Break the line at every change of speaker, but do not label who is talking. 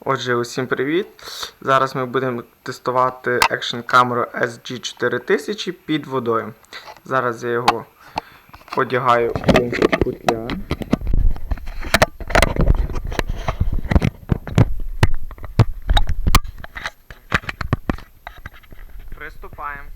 Отже, усім привіт! Зараз ми будемо тестувати Action камеру SG4000 під водою. Зараз я його одягаю у футляр. Приступаємо.